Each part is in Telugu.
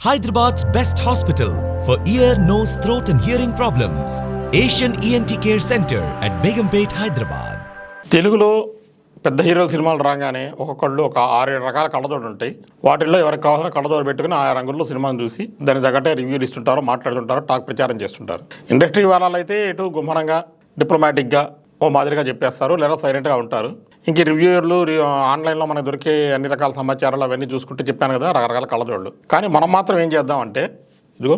Hyderabad's best hospital for ear nose throat and hearing problems Asian ENT care centre at Begumpet Hyderabad తెలుగులో పెద్ద హీరోల సినిమాలు రాగానే ఒక్కొక్కళ్ళు ఒక ఆరేడు రకాల కళ్ళజోడు ఉంటాయి. వాటిల్లో ఎవరికి కావాల్సిన కళ్ళజోడు పెట్టుకుని ఆ రంగుల్లో సినిమాను చూసి దాని తగ్గట్టే రివ్యూలు ఇస్తుంటారు మాట్లాడుతుంటారు టాక్ ప్రచారం చేస్తుంటారు. ఇండస్ట్రీ వాళ్ళైతే ఇటు గుమ్మరంగా డిప్లొమాటిక్గా ఓ మాదిరిగా చెప్పేస్తారు లేదా సైలెంట్గా ఉంటారు. ఇంక రివ్యూయర్లు ఆన్లైన్లో మనకు దొరికే అన్ని రకాల సమాచారాలు అవన్నీ చూసుకుంటే చెప్పాను కదా రకరకాల కళ్ళజోళ్ళు. కానీ మనం మాత్రం ఏం చేద్దామంటే ఇదిగో.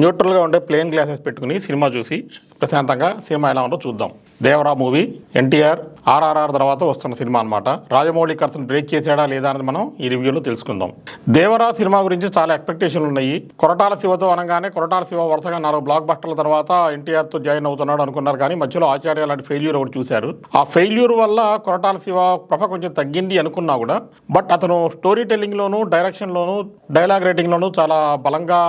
న్యూట్రల్గా ఉండే ప్లేన్ గ్లాసెస్ పెట్టుకుని సినిమా చూసి ప్రశాంతంగా సినిమా ఎలా ఉందో చూద్దాం. దేవరా మూవీ ఎన్టీఆర్ ఆర్ఆర్ఆర్ తర్వాత వస్తున్న సినిమా అన్నమాట. రాజమౌళి కర్సన్ బ్రేక్ చేశాడా లేదా అనేది మనం ఈ రివ్యూలో తెలుసుకుందాం. దేవరా సినిమా గురించి చాలా ఎక్స్పెక్టేషన్లు ఉన్నాయి. కొరటాల శివతో అనగానే కొరటాల శివ వరుసగా నాలుగు బ్లాక్ బస్టర్ల తర్వాత ఎన్టీఆర్తో జాయిన్ అవుతున్నాడు అనుకున్నారు కానీ మధ్యలో ఆచార్య లాంటి ఫెయిల్యూర్ ఒకటి చూశారు. ఆ ఫెయిల్యూర్ వల్ల కొరటాల శివ ప్రభ కొంచెం తగ్గింది అనుకున్నా కూడా బట్ అతను స్టోరీ టెల్లింగ్లోను డైరెక్షన్లోను డైలాగ్ రైటింగ్లోను చాలా బలంగా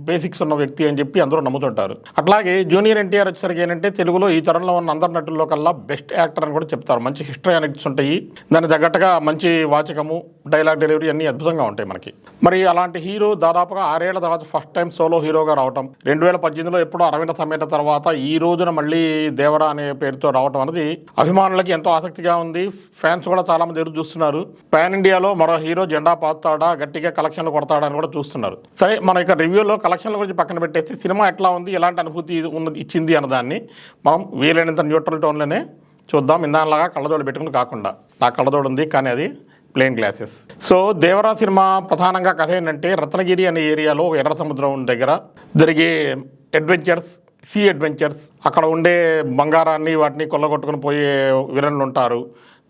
బేసిక్స్ ఉన్న వ్యక్తి అని చెప్పి అందరూ నమ్ముతుంటారు. అట్లాగే జూనియర్ ఎన్టీఆర్ వచ్చేసరికి ఏంటంటే తెలుగులో ఈ తరంలో ఉన్న అందరి నటుల్లో కల్లా బెస్ట్ యాక్టర్ అని కూడా చెప్తారు. మంచి హిస్టరీ అనెక్ట్స్ ఉంటాయి. దాని తగ్గట్టుగా మంచి వాచకము డైలాగ్ డెలివరీ అన్ని అద్భుతంగా ఉంటాయి మనకి. మరి అలాంటి హీరో దాదాపుగా ఆరేళ్ళ తర్వాత ఫస్ట్ టైం సోలో హీరోగా రావటం రెండు వేల పద్దెనిమిదిలో ఎప్పుడో అరవింద సమేత తర్వాత ఈ రోజున మళ్ళీ దేవరా అనే పేరుతో రావటం అనేది అభిమానులకి ఎంతో ఆసక్తిగా ఉంది. ఫ్యాన్స్ కూడా చాలామంది ఎదురు చూస్తున్నారు. పాన్ ఇండియాలో మరో హీరో జెండా పాతాడా గట్టిగా కలెక్షన్లు కొడతాడా అని కూడా చూస్తున్నారు. సరే మన యొక్క రివ్యూలో కలెక్షన్ల గురించి పక్కన పెట్టేసి సినిమా ఎట్లా ఉంది ఎలాంటి అనుభూతి ఉన్నది ఇచ్చింది అన్నదాన్ని మనం వీలైనంత న్యూట్రల్ టోన్లోనే చూద్దాం. ఇందానిలాగా కళ్ళజోడు పెట్టుకుని కాకుండా. నా కళ్ళజోడు ఉంది కానీ అది plain glasses. So Devara cinema ప్రధానంగా కథ ఏంటంటే రత్నగిరి అనే ఏరియాలో ఎర్ర సముద్రం దగ్గర జరిగే అడ్వెంచర్స్ సీ అడ్వెంచర్స్ అక్కడ ఉండే బంగారాన్ని వాటిని కొల్లగొట్టుకుని పోయే విలన్లు ఉంటారు.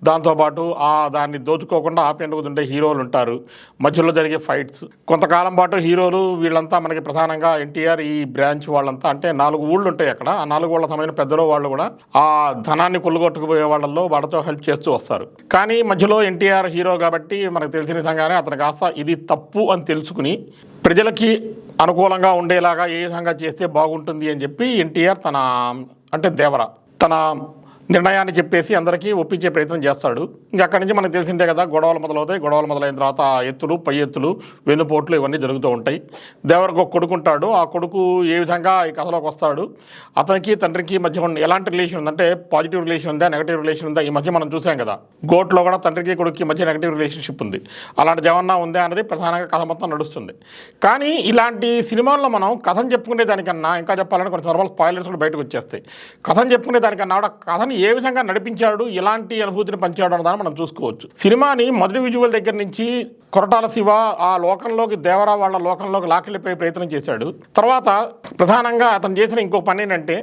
దాంతోపాటు ఆ దాన్ని దోచుకోకుండా ఆపేందుకు ఉండే హీరోలు ఉంటారు. మధ్యలో జరిగే ఫైట్స్. కొంతకాలం పాటు హీరోలు వీళ్ళంతా మనకి ప్రధానంగా ఎన్టీఆర్ ఈ బ్రాంచ్ వాళ్ళంతా అంటే నాలుగు ఊళ్ళు ఉంటాయి అక్కడ. ఆ నాలుగు ఊళ్ళ సమయం పెద్దలో వాళ్ళు కూడా ఆ ధనాన్ని కొల్లుగొట్టుకుపోయే వాళ్ళల్లో వాళ్ళతో హెల్ప్ చేస్తూ వస్తారు. కానీ మధ్యలో ఎన్టీఆర్ హీరో కాబట్టి మనకు తెలిసిన విధంగానే అతను కాస్త ఇది తప్పు అని తెలుసుకుని ప్రజలకి అనుకూలంగా ఉండేలాగా ఏ విధంగా చేస్తే బాగుంటుంది అని చెప్పి ఎన్టీఆర్ తన అంటే దేవర తన నిర్ణయాన్ని చెప్పేసి అందరికీ ఒప్పించే ప్రయత్నం చేస్తాడు. ఇంకా అక్కడి నుంచి మనకు తెలిసిందే కదా గొడవలు మొదలవుతాయి. గొడవలు మొదలైన తర్వాత ఎత్తులు పై ఎత్తులు వెన్నుపోట్లు ఇవన్నీ జరుగుతూ ఉంటాయి. దేవరకు ఒక కొడుకు ఉంటాడు. ఆ కొడుకు ఏ విధంగా ఈ కథలోకి వస్తాడు? అతనికి తండ్రికి మధ్య ఉన్న ఎలాంటి రిలేషన్ ఉందంటే పాజిటివ్ రిలేషన్ ఉందా నెగటివ్ రిలేషన్ ఉందా ఈ మధ్య మనం చూసాం కదా. గోట్లో కూడా తండ్రికి కొడుకుకి మధ్య నెగటివ్ రిలేషన్షిప్ ఉంది. అలాంటిది ఏమన్నా ఉందా అనేది ప్రధానంగా కథ మొత్తం నడుస్తుంది. కానీ ఇలాంటి సినిమాల్లో మనం కథను చెప్పుకునే దానికన్నా ఇంకా చెప్పాలంటే కొన్ని సందర్భాలు స్పాయిలర్స్ కూడా బయటకు వచ్చేస్తాయి. కథను చెప్పుకునే దానికన్నా కూడా కథని ఏ విధంగా నడిపించాడు ఎలాంటి అనుభూతిని పంచాడు అన్నదాన్ని మనం చూసుకోవచ్చు. సినిమాని మొదటి విజువల్ దగ్గర నుంచి కొరటాల శివ ఆ లోకంలోకి దేవరా వాళ్ళ లోకంలోకి లాకెళ్ళిపోయే ప్రయత్నం చేశాడు. తర్వాత ప్రధానంగా అతను చేసిన ఇంకో పని ఏంటంటే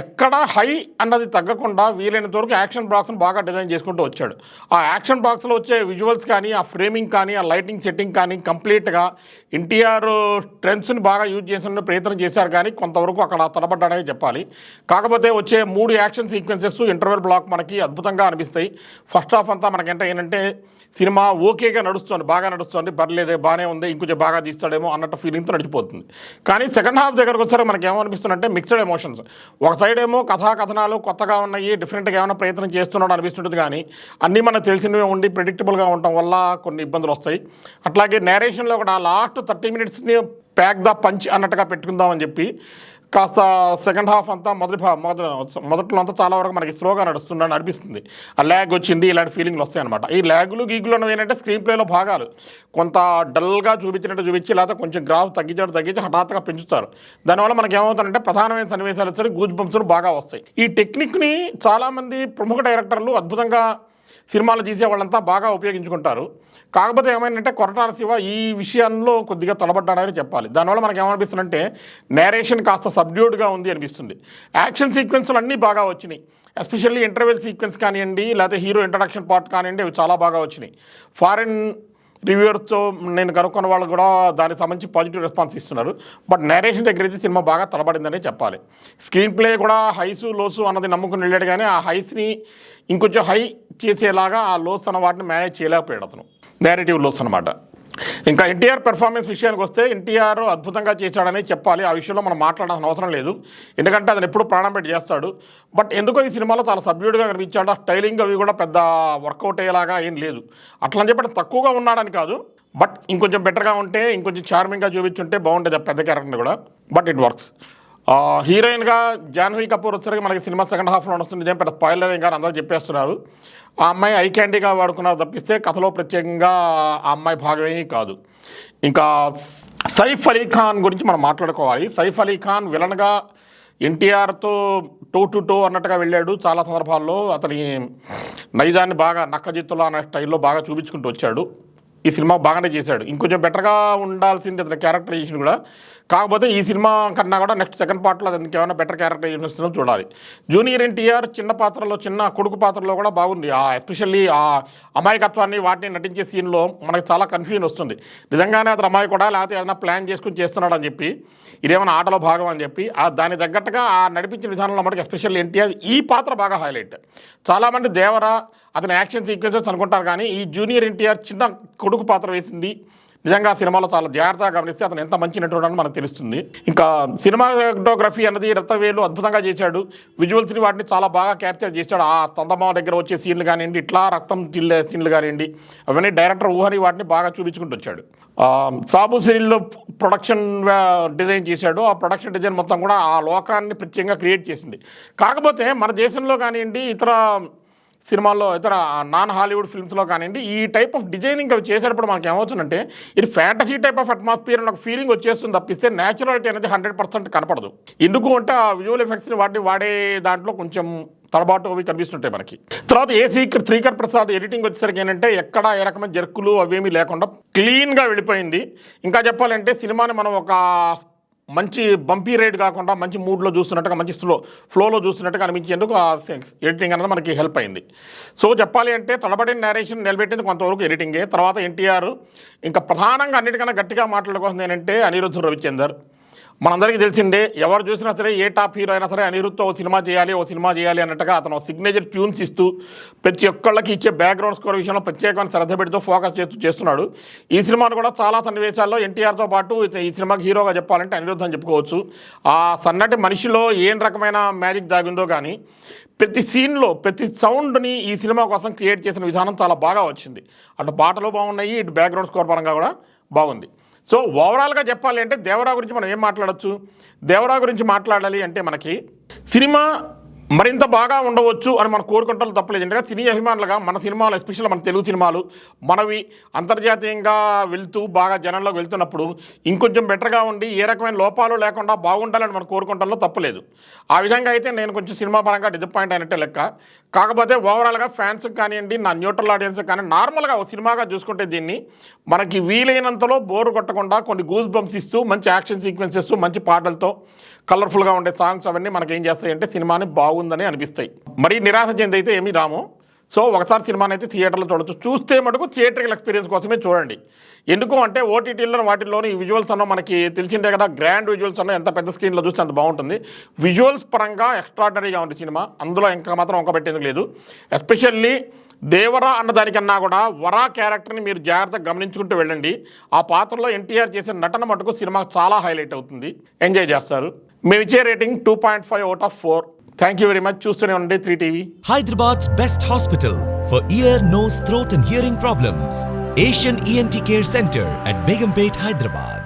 ఎక్కడ హై అన్నది తగ్గకుండా వీలైనంత వరకు యాక్షన్ బాక్స్ను బాగా డిజైన్ చేసుకుంటూ వచ్చాడు. ఆ యాక్షన్ బాక్స్లో వచ్చే విజువల్స్ కానీ ఆ ఫ్రేమింగ్ కానీ ఆ లైటింగ్ సెట్టింగ్ కానీ కంప్లీట్గా ఎన్టీఆర్ ట్రెండ్స్ని బాగా యూజ్ చేసిన ప్రయత్నం చేశారు కానీ కొంతవరకు అక్కడ తడబడ్డాడనే చెప్పాలి. కాకపోతే వచ్చే మూడు యాక్షన్ సీక్వెన్సెస్ ఇంటర్వెల్ బ్లాక్ మనకి అద్భుతంగా అనిపిస్తాయి. ఫస్ట్ హాఫ్ అంతా మనకంటే ఏంటంటే సినిమా ఓకేగా నడుస్తుంది బాగా నడుస్తుంది. పర్లేదు బాగానే ఉంది ఇంకొంచెం బాగా తీస్తాడేమో అన్నట్టు ఫీలింగ్తో నడిచిపోతుంది. కానీ సెకండ్ హాఫ్ దగ్గరకు వచ్చారు మనకి ఏమనిపిస్తుందంటే మిక్స్డ్ ఎమోషన్స్ ఒక సైడ్ ఏమో కథా కథనాలు కొత్తగా ఉన్నాయి డిఫరెంట్గా ఏమైనా ప్రయత్నం చేస్తున్నాడు అనిపిస్తుంటుంది కానీ అన్నీ మనకు తెలిసినవే ఉండి ప్రిడిక్టబుల్గా ఉండటం వల్ల కొన్ని ఇబ్బందులు వస్తాయి. అట్లాగే నేరేషన్లో కూడా లాస్ట్ థర్టీ మినిట్స్ని ప్యాక్ ద పంచ్ అన్నట్టుగా పెట్టుకుందామని చెప్పి కాస్త సెకండ్ హాఫ్ అంతా మొదటి మొదటి మొదట్లో అంతా చాలా వరకు మనకి స్లోగా నడుస్తుందని అనిపిస్తుంది. ఆ ల్యాగ్ వచ్చింది ఇలాంటి ఫీలింగ్లు వస్తాయి అనమాట ఈ ల్యాగులు గీగులు అనేవి ఏంటంటే స్క్రీన్ ప్లేలో భాగాలు. కొంత డల్గా చూపించినట్టు చూపించి లేకపోతే కొంచెం గ్రాఫ్ తగ్గించినట్టు తగ్గించి హఠాత్తుగా పెంచుతారు. దానివల్ల మనకి ఏమవుతుందంటే ప్రధానమైన సన్నివేశాలు వచ్చి గూజ్ బంప్స్లు బాగా వస్తాయి. ఈ టెక్నిక్ని చాలామంది ప్రముఖ డైరెక్టర్లు అద్భుతంగా సినిమాలు తీసే వాళ్ళంతా బాగా ఉపయోగించుకుంటారు. కాకపోతే ఏమైందంటే కొరటాల శివ ఈ విషయంలో కొద్దిగా తలబడ్డాడని చెప్పాలి. దానివల్ల మనకి ఏమనిపిస్తుందంటే నేరేషన్ కాస్త సబ్డ్యూడ్గా ఉంది అనిపిస్తుంది. యాక్షన్ సీక్వెన్స్లు అన్నీ బాగా వచ్చినాయి. ఎస్పెషల్లీ ఇంటర్వెల్ సీక్వెన్స్ కానివ్వండి లేకపోతే హీరో ఇంట్రడక్షన్ పార్ట్ కానివ్వండి అవి చాలా బాగా వచ్చినాయి. ఫారిన్ రివ్యూవర్స్తో నేను కనుక్కున్న వాళ్ళు కూడా దానికి సంబంధించి పాజిటివ్ రెస్పాన్స్ ఇస్తున్నారు. బట్ నేరేషన్ దగ్గర అయితే సినిమా బాగా తలబడిందనే చెప్పాలి. స్క్రీన్ ప్లే కూడా హైసు లోసు అన్నది నమ్ముకుని వెళ్ళాడు కానీ ఆ హైస్ని ఇంకొంచెం హై చేసేలాగా ఆ లోస్ అన్న వాటిని మేనేజ్ చేయలేకపోయాడు అతను. నేరేటివ్ లోస్ అనమాట ఇంకా ఎన్టీఆర్ పెర్ఫార్మెన్స్ విషయానికి వస్తే ఎన్టీఆర్ అద్భుతంగా చేశాడని చెప్పాలి. ఆ విషయంలో మనం మాట్లాడాల్సిన అవసరం లేదు. ఎందుకంటే అతను ఎప్పుడు ప్రాణం పెట్టి చేస్తాడు. బట్ ఎందుకో ఈ సినిమాలో చాలా సభ్యుడిగా కనిపించాడు. ఆ స్టైలింగ్ అవి కూడా పెద్ద వర్కౌట్ అయ్యేలాగా ఏం లేదు. అట్లా అని చెప్పి తక్కువగా ఉన్నాడని కాదు. బట్ ఇంకొంచెం బెటర్గా ఉంటే ఇంకొంచెం చార్మింగ్గా చూపించుంటే బాగుంటుంది ఆ పెద్ద క్యారెక్టర్ కూడా. బట్ ఇట్ వర్క్స్ హీరోయిన్గా జాన్వీ కపూర్ వచ్చరికి మనకి సినిమా సెకండ్ హాఫ్లో వస్తుంది ఇదేం పెద్ద స్పాయిలర్ ఇంకా అందరూ చెప్పేస్తున్నారు. ఆ అమ్మాయి ఐ క్యాండీగా వాడుకున్నారు తప్పిస్తే కథలో ప్రత్యేకంగా ఆ అమ్మాయి భాగమే కాదు. ఇంకా సైఫ్ అలీ ఖాన్ గురించి మనం మాట్లాడుకోవాలి. సైఫ్ అలీ ఖాన్ విలన్గా ఎన్టీఆర్తో టూ టు టూ అన్నట్టుగా వెళ్ళాడు. చాలా సందర్భాల్లో అతని నైజాన్ని బాగా నక్కజిత్తులా అనే స్టైల్లో బాగా చూపించుకుంటూ వచ్చాడు. ఈ సినిమా బాగానే చేశాడు. ఇంకొంచెం బెటర్గా ఉండాల్సింది అతని క్యారెక్టరైజేషన్ కూడా. కాకపోతే ఈ సినిమా కన్నా కూడా నెక్స్ట్ సెకండ్ పార్ట్లో అతనికి ఏమైనా బెటర్ క్యారెక్టరైజేషన్ వస్తుందో చూడాలి. జూనియర్ ఎన్టీఆర్ చిన్న పాత్రలో చిన్న కొడుకు పాత్రలో కూడా బాగుంది. ఆ ఎస్పెషల్లీ ఆ అమాయకత్వాన్ని వాటిని నటించే సీన్లో మనకి చాలా కన్ఫ్యూజన్ వస్తుంది. నిజంగానే అతను అమ్మాయి కూడా లేకపోతే ఏదైనా ప్లాన్ చేసుకుని చేస్తున్నాడు అని చెప్పి ఇదేమైనా ఆటలో భాగం అని చెప్పి ఆ దాని తగ్గట్టుగా ఆ నడిపించిన విధానంలో మనకి ఎస్పెషల్లీ ఎన్టీఆర్ ఈ పాత్ర బాగా హైలైట్ చాలామంది దేవరా అతని యాక్షన్ సీక్వెన్సెస్ అనుకుంటారు కానీ ఈ జూనియర్ ఎన్టీఆర్ చిన్న కొడుకు పాత్ర వేసింది. నిజంగా సినిమాలో చాలా జాగ్రత్తగా గమనిస్తే అతను ఎంత మంచి నటుడు అని మనకు తెలుస్తుంది. ఇంకా సినిమాటోగ్రఫీ అన్నది రత్నవేలు అద్భుతంగా చేశాడు. విజువల్స్ని వాటిని చాలా బాగా క్యాప్చర్ చేశాడు. ఆ చందమామ దగ్గర వచ్చే సీన్లు కానివ్వండి ఇట్లా రక్తం తిల్లే సీన్లు కానివ్వండి అవన్నీ డైరెక్టర్ ఊహని వాటిని బాగా చూపించుకుంటూ వచ్చాడు. సాబు సిరీల్లో ప్రొడక్షన్ డిజైన్ చేశాడు. ఆ ప్రొడక్షన్ డిజైన్ మొత్తం కూడా ఆ లోకాన్ని ప్రత్యేకంగా క్రియేట్ చేసింది. కాకపోతే మన దేశంలో కానివ్వండి ఇతర సినిమాల్లో ఇతర నాన్ హాలీవుడ్ ఫిల్మ్స్లో కానివ్వండి ఈ టైప్ ఆఫ్ డిజైనింగ్ అవి చేసేటప్పుడు మనకి ఏమవుతుందంటే ఇది ఫ్యాంటసీ టైప్ ఆఫ్ అట్మాస్ఫియర్ అని ఒక ఫీలింగ్ వచ్చేస్తుంది తప్పిస్తే న్యాచురాలిటీ అనేది హండ్రెడ్ పర్సెంట్ కనపడదు. ఎందుకు అంటే ఆ విజువల్ ఎఫెక్ట్స్ని వాటిని వాడే దాంట్లో కొంచెం తడబాటు అవి కనిపిస్తుంటాయి మనకి. తర్వాత ఏ శ్రీకర్ శ్రీకర్ ప్రసాద్ ఎడిటింగ్ వచ్చేసరికి ఏంటంటే ఎక్కడ ఏ రకమైన జర్కులు అవేమీ లేకుండా క్లీన్గా వెళ్ళిపోయింది. ఇంకా చెప్పాలంటే సినిమాని మనం ఒక మంచి బంపీ రైడ్ కాకుండా మంచి మూడ్లో చూస్తున్నట్టుగా మంచి స్లో ఫ్లోలో చూస్తున్నట్టుగా అనిపించేందుకు ఆ ఎడిటింగ్ అనేది మనకి హెల్ప్ అయింది. సో చెప్పాలి అంటే తడబడిన నేరేషన్ నిలబెట్టింది కొంతవరకు ఎడిటింగే తర్వాత ఎన్టీఆర్ ఇంకా ప్రధానంగా అన్నిటికన్నా గట్టిగా మాట్లాడుకోవాల్సింది ఏంటంటే అనిరుద్ధ రవిచందర్. మనందరికీ తెలిసిందే ఎవరు చూసినా సరే ఏ టాప్ హీరో అయినా సరే అనిరుద్ధ్ ఓ సినిమా చేయాలి ఓ సినిమా చేయాలి అన్నట్టుగా అతను సిగ్నేచర్ ట్యూన్స్ ఇస్తూ ప్రతి ఒక్కళ్ళకి ఇచ్చే బ్యాక్గ్రౌండ్ స్కోర్ విషయంలో ప్రత్యేకమైన శ్రద్ధ పెడుతూ ఫోకస్ చేస్తూ చేస్తున్నాడు. ఈ సినిమాను కూడా చాలా సన్నివేశాల్లో ఎన్టీఆర్తో పాటు ఈ సినిమాకి హీరోగా చెప్పాలంటే అనిరుద్ధ్ అని చెప్పుకోవచ్చు. ఆ సన్నటి మనిషిలో ఏం రకమైన మ్యాజిక్ దాగిందో కానీ ప్రతి సీన్లో ప్రతి సౌండ్ని ఈ సినిమా కోసం క్రియేట్ చేసిన విధానం చాలా బాగా వచ్చింది. అటు పాటలు బాగున్నాయి ఇటు బ్యాక్గ్రౌండ్ స్కోర్ పరంగా కూడా బాగుంది. సో ఓవరాల్గా చెప్పాలి అంటే దేవరా గురించి మనం ఏం మాట్లాడచ్చు? దేవరా గురించి మాట్లాడాలి అంటే మనకి సినిమా మరింత బాగా ఉండవచ్చు అని మనం కోరుకుంటాం తప్పలేదు. ఎందుకంటే సినీ అభిమానులుగా మన సినిమాలు ఎస్పెషల్ మన తెలుగు సినిమాలు మనవి అంతర్జాతీయంగా వెళ్తూ బాగా జనంలోకి వెళ్తున్నప్పుడు ఇంకొంచెం బెటర్గా ఉండి ఏ రకమైన లోపాలు లేకుండా బాగుండాలని మనం కోరుకుంటాలో తప్పలేదు. ఆ విధంగా అయితే నేను కొంచెం సినిమా పరంగా డిసప్పాయింట్ అయినట్టే లెక్క. కాకపోతే ఓవరాల్గా ఫ్యాన్స్ కానివ్వండి నా న్యూట్రల్ ఆడియన్స్ కానీ నార్మల్గా ఒక సినిమాగా చూసుకుంటే దీన్ని మనకి వీలైనంతలో బోరు కొట్టకుండా కొన్ని గూస్ బంప్స్ ఇస్తూ మంచి యాక్షన్ సీక్వెన్స్ ఇస్తూ మంచి పాటలతో కలర్ఫుల్గా ఉండే సాంగ్స్ అవన్నీ మనకి ఏం చేస్తాయి అంటే సినిమాని బాగుందని అనిపిస్తాయి. మరి నిరాశ చెందైతే ఏమీ రాము. సో ఒకసారి సినిమాని అయితే థియేటర్లో చూడొచ్చు. చూస్తే మటుకు థియేటర్కల్ ఎక్స్పీరియన్స్ కోసమే చూడండి. ఎందుకు అంటే ఓటీటీలో వాటిల్లోని విజువల్స్ అన్న మనకి తెలిసిందే కదా. గ్రాండ్ విజువల్స్ అన్న ఎంత పెద్ద స్క్రీన్లో చూస్తే అంత బాగుంటుంది. విజువల్స్ పరంగా ఎక్స్ట్రాడనరీగా ఉంది సినిమా. అందులో ఇంకా మాత్రం ఒక పెట్టేందుకు లేదు. ఎస్పెషల్లీ దేవరా అన్న దానికన్నా కూడా వరా క్యారెక్టర్ని మీరు జాగ్రత్తగా గమనించుకుంటూ వెళ్ళండి. ఆ పాత్రలో ఎన్టీఆర్ చేసిన నటన మటుకు సినిమా చాలా హైలైట్ అవుతుంది. ఎంజాయ్ చేస్తారు. మేము ఇచ్చే rating two point five out of four thank you very much చూస్తూనే ఉండండి three TV Hyderabad's best hospital for ear, nose, throat, and hearing problems. Asian ENT Care Center at Begumpet, Hyderabad.